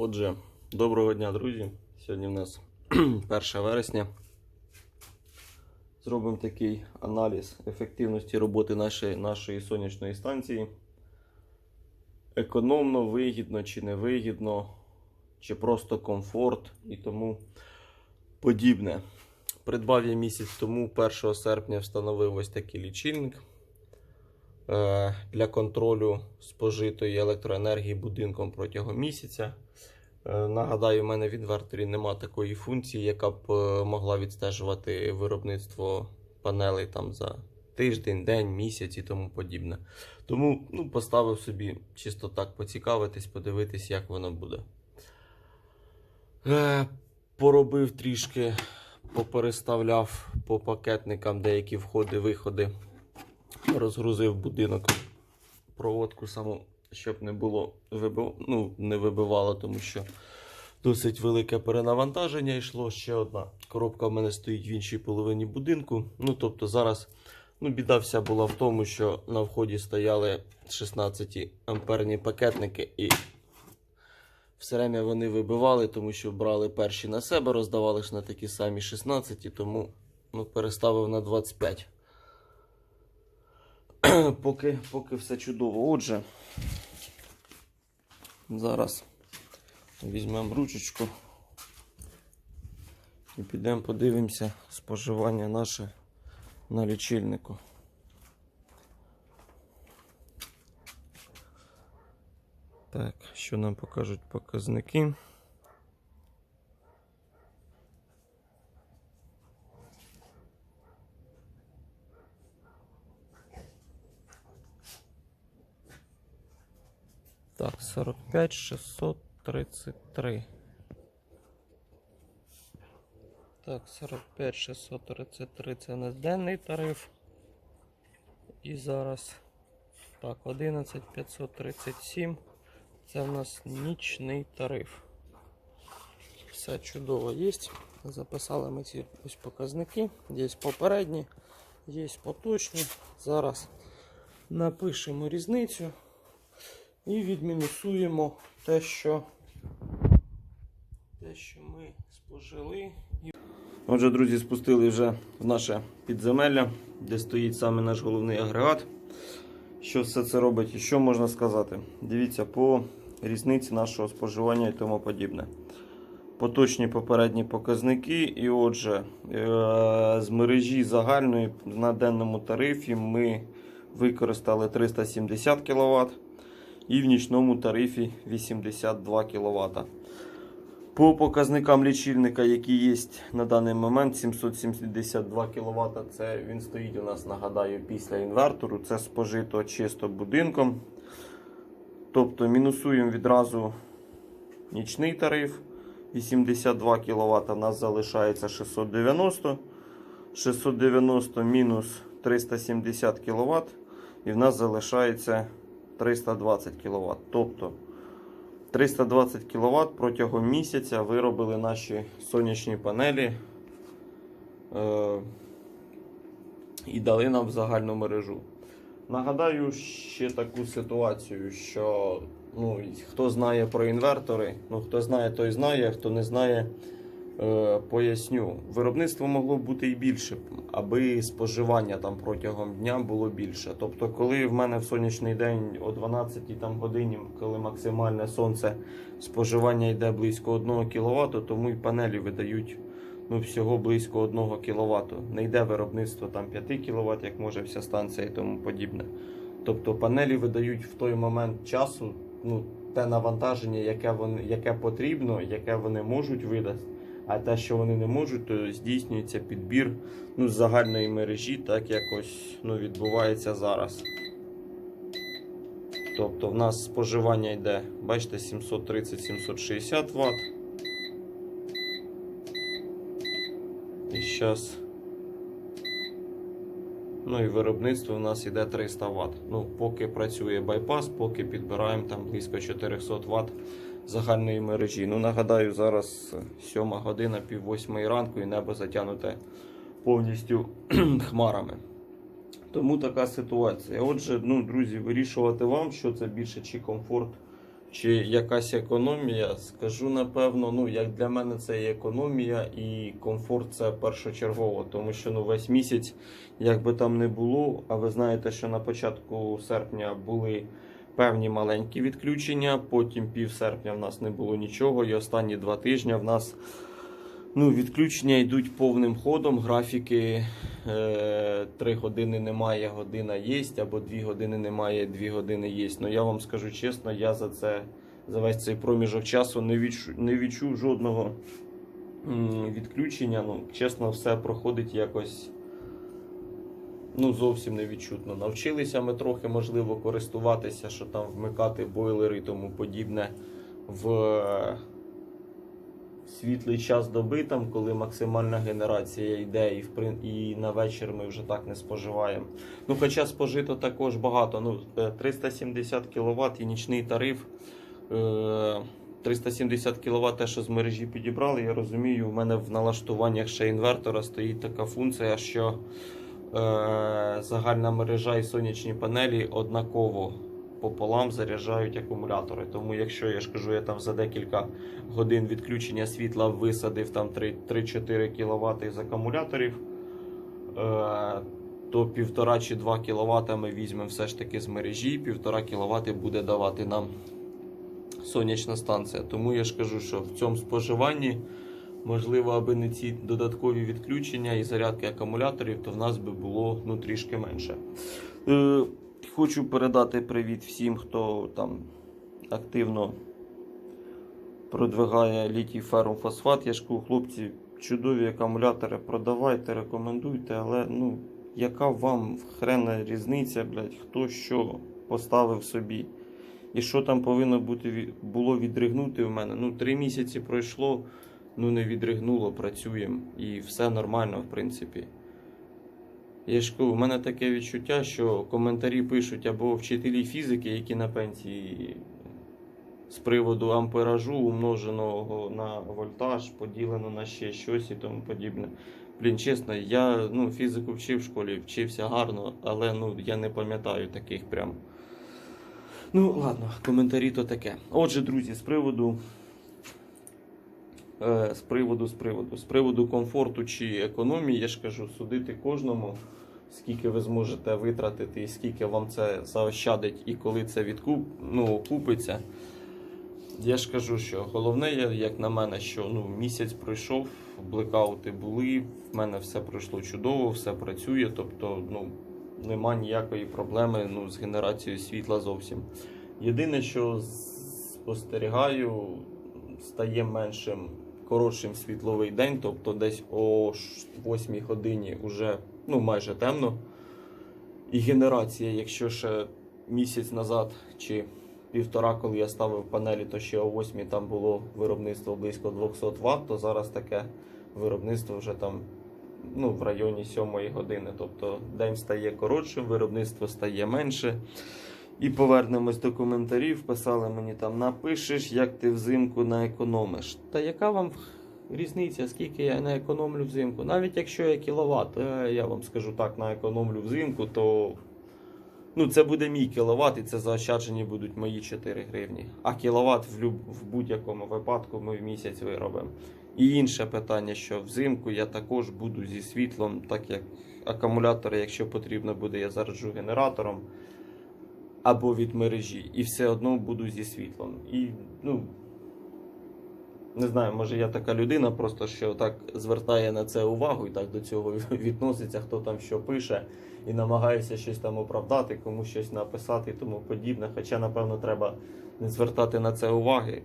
Отже, доброго дня, друзі. Сьогодні в нас 1 вересня. Зробимо такий аналіз ефективності роботи нашої, нашої сонячної станції. Економно, вигідно чи не вигідно, чи просто комфорт і тому подібне. Придбав я місяць тому, 1 серпня, встановив ось такий лічильник е, для контролю спожитої електроенергії будинком протягом місяця. Е, Нагадаю, в мене в інверторі нема такої функції, яка б е, могла відстежувати виробництво панелей там за тиждень, день, місяць і тому подібне. Тому ну, поставив собі чисто так поцікавитись, подивитись, як воно буде. Е, Поробив трішки, попереставляв по пакетникам деякі входи-виходи. Розгрузив будинок проводку саму, щоб не було вибив... ну, не вибивало, тому що досить велике перенавантаження йшло. Ще одна коробка в мене стоїть в іншій половині будинку. Ну, тобто зараз ну, біда вся була в тому, що на вході стояли 16 амперні пакетники і все время вони вибивали, тому що брали перші на себе, роздавали ж на такі самі 16, тому ну, переставив на 25. поки, поки все чудово. Отже, зараз візьмемо ручечку і підемо подивимося споживання наше на лічильнику. Так, що нам покажуть показники? Так, 45 633. Так, 45 633 це у нас денний тариф. І зараз. Так, 11 537. Це в нас нічний тариф. Все чудово є. Записали ми ці ось показники. Є попередні, є поточні. Зараз напишемо різницю і відмінусуємо те, що, те, що ми спожили. Отже, друзі, спустили вже в наше підземелля, де стоїть саме наш головний агрегат. Що все це робить і що можна сказати? Дивіться по різниці нашого споживання і тому подібне. Поточні попередні показники. І отже, е, з мережі загальної на денному тарифі ми використали 370 кВт і в нічному тарифі 82 кВт. По показникам лічильника, які є на даний момент, 772 кВт. Це він стоїть у нас, нагадаю, після інвертору. Це спожито чисто будинком. Тобто мінусуємо відразу нічний тариф. 82 кВт. У нас залишається 690. 690 мінус 370 кВт. І в нас залишається 320 кВт. Тобто 320 кВт протягом місяця виробили наші сонячні панелі е- і дали нам в загальну мережу. Нагадаю ще таку ситуацію, що ну, хто знає про інвертори, ну хто знає, той знає, хто не знає, е, поясню. Виробництво могло бути і більше, аби споживання там протягом дня було більше. Тобто, коли в мене в сонячний день о 12 там, годині, коли максимальне сонце споживання йде близько 1 кВт, тому й панелі видають ну, всього близько 1 кВт. Не йде виробництво там 5 кВт, як може вся станція і тому подібне. Тобто панелі видають в той момент часу ну, те навантаження, яке, вони, яке потрібно, яке вони можуть видати. А те, що вони не можуть, то здійснюється підбір ну, з загальної мережі, так якось ну, відбувається зараз. Тобто в нас споживання йде, бачите, 730-760 Вт. І зараз. Ну і виробництво в нас йде 300 Вт. Ну, поки працює байпас, поки підбираємо там близько 400 Вт загальної мережі. Ну, нагадаю, зараз 7 година, пів восьмої ранку і небо затягнуте повністю хмарами. Тому така ситуація. Отже, ну, друзі, вирішувати вам, що це більше чи комфорт чи якась економія, скажу напевно, ну як для мене це і економія, і комфорт це першочергово, тому що ну весь місяць, як би там не було, а ви знаєте, що на початку серпня були певні маленькі відключення, потім пів серпня в нас не було нічого, і останні два тижні в нас ну, відключення йдуть повним ходом. Графіки е, 3 години немає, година є, або 2 години немає, 2 години є. Ну я вам скажу чесно, я за це за весь цей проміжок часу не відчув, не відчув жодного відключення. Ну, чесно, все проходить якось. Ну, зовсім не відчутно. Навчилися ми трохи, можливо, користуватися, що там вмикати бойлери і тому подібне в е, світлий час доби, там, коли максимальна генерація йде, і, в і на вечір ми вже так не споживаємо. Ну, хоча спожито також багато. Ну, е, 370 кВт і нічний тариф. е, 370 кВт те, що з мережі підібрали, я розумію, у мене в налаштуваннях ще інвертора стоїть така функція, що е, загальна мережа і сонячні панелі однаково пополам заряджають акумулятори. Тому якщо я ж кажу, я там за декілька годин відключення світла висадив там 3 3-4 кВт з акумуляторів, е, то 1,5 чи 2 кВт ми візьмемо все ж таки з мережі, 1,5 кВт буде давати нам сонячна станція. Тому я ж кажу, що в цьому споживанні, можливо, аби не ці додаткові відключення і зарядки акумуляторів, то в нас би було ну, трішки менше. Е, хочу передати привіт всім, хто там активно продвигає літій ферум фосфат. Я ж кажу, хлопці, чудові акумулятори продавайте, рекомендуйте, але ну, яка вам хрена різниця, блядь, хто що поставив собі? І що там повинно бути було відригнути в мене? Ну, три місяці пройшло, ну не відригнуло, працюємо. І все нормально, в принципі. Я ж кажу, у мене таке відчуття, що коментарі пишуть або вчителі фізики, які на пенсії з приводу амперажу, умноженого на вольтаж, поділено на ще щось і тому подібне. Блін, чесно, я ну, фізику вчив в школі, вчився гарно, але ну, я не пам'ятаю таких прям. Ну, ладно, коментарі то таке. Отже, друзі, з приводу. Е, з приводу, з приводу, з приводу комфорту чи економії, я ж кажу, судити кожному, скільки ви зможете витратити і скільки вам це заощадить, і коли це відкуп, ну, окупиться. Я ж кажу, що головне, як на мене, що ну, місяць пройшов, блекаути були, в мене все пройшло чудово, все працює, тобто ну, нема ніякої проблеми ну, з генерацією світла зовсім. Єдине, що спостерігаю, стає меншим, коротшим світловий день, тобто десь о 8 годині вже ну, майже темно. І генерація, якщо ще місяць назад чи півтора, коли я ставив панелі, то ще о 8 там було виробництво близько 200 Вт, то зараз таке виробництво вже там ну, в районі 7 години. Тобто день стає коротшим, виробництво стає менше. І повернемось до коментарів. Писали мені там, напишеш, як ти взимку наекономиш. Та яка вам різниця, скільки я наекономлю взимку? Навіть якщо я кіловат, е, я вам скажу так, наекономлю взимку, то ну, це буде мій кіловат, і це заощаджені будуть мої 4 гривні. А кіловат в, в будь-якому випадку ми в місяць виробимо. І інше питання, що взимку я також буду зі світлом, так як акумулятори, якщо потрібно буде, я зараджу генератором або від мережі, і все одно буду зі світлом. І ну. Не знаю, може я така людина, просто що так звертає на це увагу і так до цього відноситься, хто там що пише, і намагаюся щось там оправдати, комусь щось написати і тому подібне. Хоча, напевно, треба не звертати на це уваги.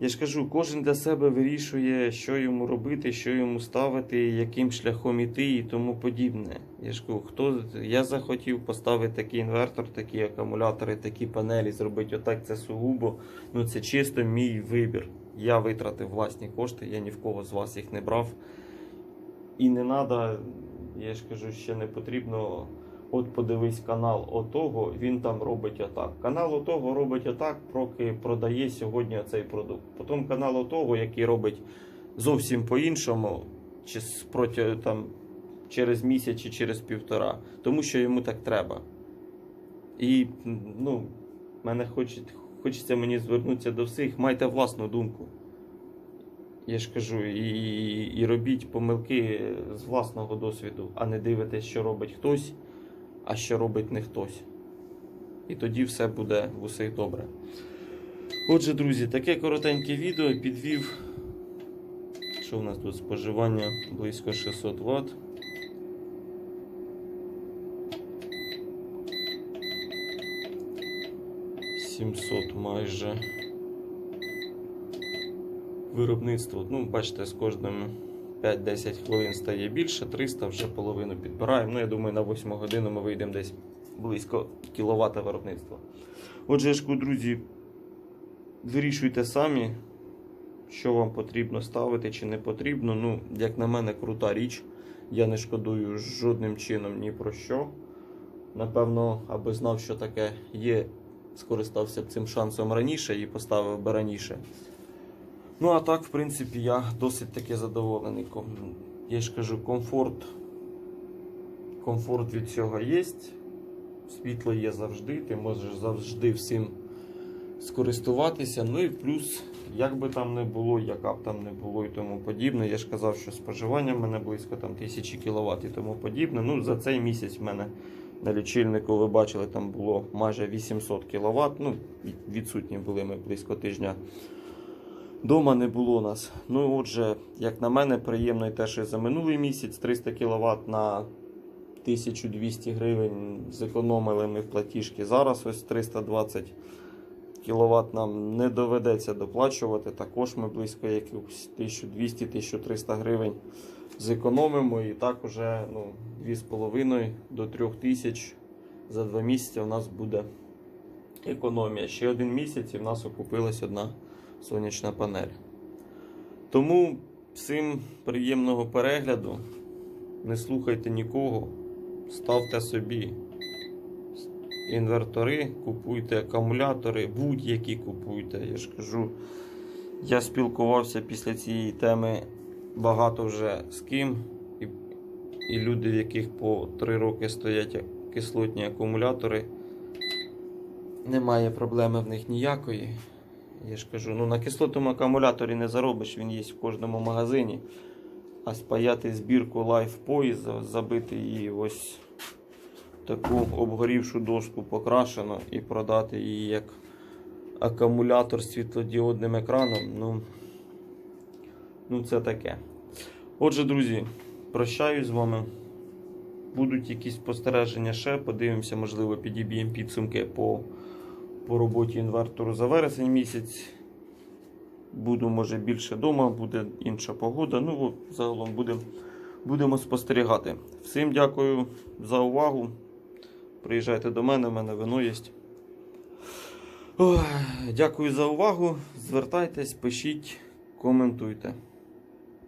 Я ж кажу, кожен для себе вирішує, що йому робити, що йому ставити, яким шляхом іти і тому подібне. Я ж кажу, хто я захотів поставити такий інвертор, такі акумулятори, такі панелі, зробити отак, це сугубо. Ну це чисто мій вибір. Я витратив власні кошти, я ні в кого з вас їх не брав. І не треба, я ж кажу, ще не потрібно. От подивись канал отого, він там робить отак. Канал отого робить отак, поки продає сьогодні цей продукт. Потім канал отого, який робить зовсім по-іншому, чи проти, там, через місяць чи через півтора, тому що йому так треба. І ну, мене хочуть, хочеться мені звернутися до всіх, майте власну думку. Я ж кажу, і, і робіть помилки з власного досвіду, а не дивитесь, що робить хтось, а що робить не хтось. І тоді все буде в усіх добре. Отже, друзі, таке коротеньке відео підвів. Що в нас тут споживання близько 600 Вт. Сімсот майже виробництво. Ну, бачите, з кожним 5-10 хвилин стає більше, 300 вже половину підбираємо. Ну, я думаю, на 8 годину ми вийдемо десь близько кіловата виробництва. Отже, ж друзі, вирішуйте самі, що вам потрібно ставити чи не потрібно. Ну, як на мене, крута річ. Я не шкодую жодним чином ні про що. Напевно, аби знав, що таке є, скористався б цим шансом раніше і поставив би раніше. Ну, а так, в принципі, я досить таки задоволений. Я ж кажу, комфорт. Комфорт від цього є. Світло є завжди, ти можеш завжди всім скористуватися. Ну і плюс, як би там не було, яка б там не було і тому подібне. Я ж казав, що споживання в мене близько там 1000 кВт і тому подібне. Ну, за цей місяць в мене на лічильнику, ви бачили, там було майже 800 кВт. Ну, відсутні були ми близько тижня. Дома не було нас. Ну, отже, як на мене, приємно і те, що за минулий місяць 300 кВт на 1200 гривень зекономили ми в платіжки. Зараз ось 320 кВт нам не доведеться доплачувати. Також ми близько якихось 1200-1300 гривень зекономимо. І так уже ну, 2,5 до 3000 за 2 місяці у нас буде економія. Ще один місяць і в нас окупилась одна сонячна панель. Тому всім приємного перегляду. Не слухайте нікого, ставте собі інвертори, купуйте акумулятори, будь-які купуйте. Я ж кажу, я спілкувався після цієї теми багато вже з ким. І, і люди, в яких по 3 роки стоять кислотні акумулятори, немає проблеми в них ніякої. Я ж кажу, ну на кислотному акумуляторі не заробиш, він є в кожному магазині. А спаяти збірку Life Poise, забити її ось таку обгорівшу дошку покрашено і продати її як акумулятор з світлодіодним екраном. Ну, ну це таке. Отже, друзі, прощаюсь з вами. Будуть якісь спостереження ще, подивимося, можливо, підіб'ємо підсумки по по роботі інвертору за вересень місяць. Буду, може, більше вдома, буде інша погода. Ну, загалом будемо, будемо спостерігати. Всім дякую за увагу. Приїжджайте до мене, в мене вино є. Дякую за увагу. Звертайтесь, пишіть, коментуйте.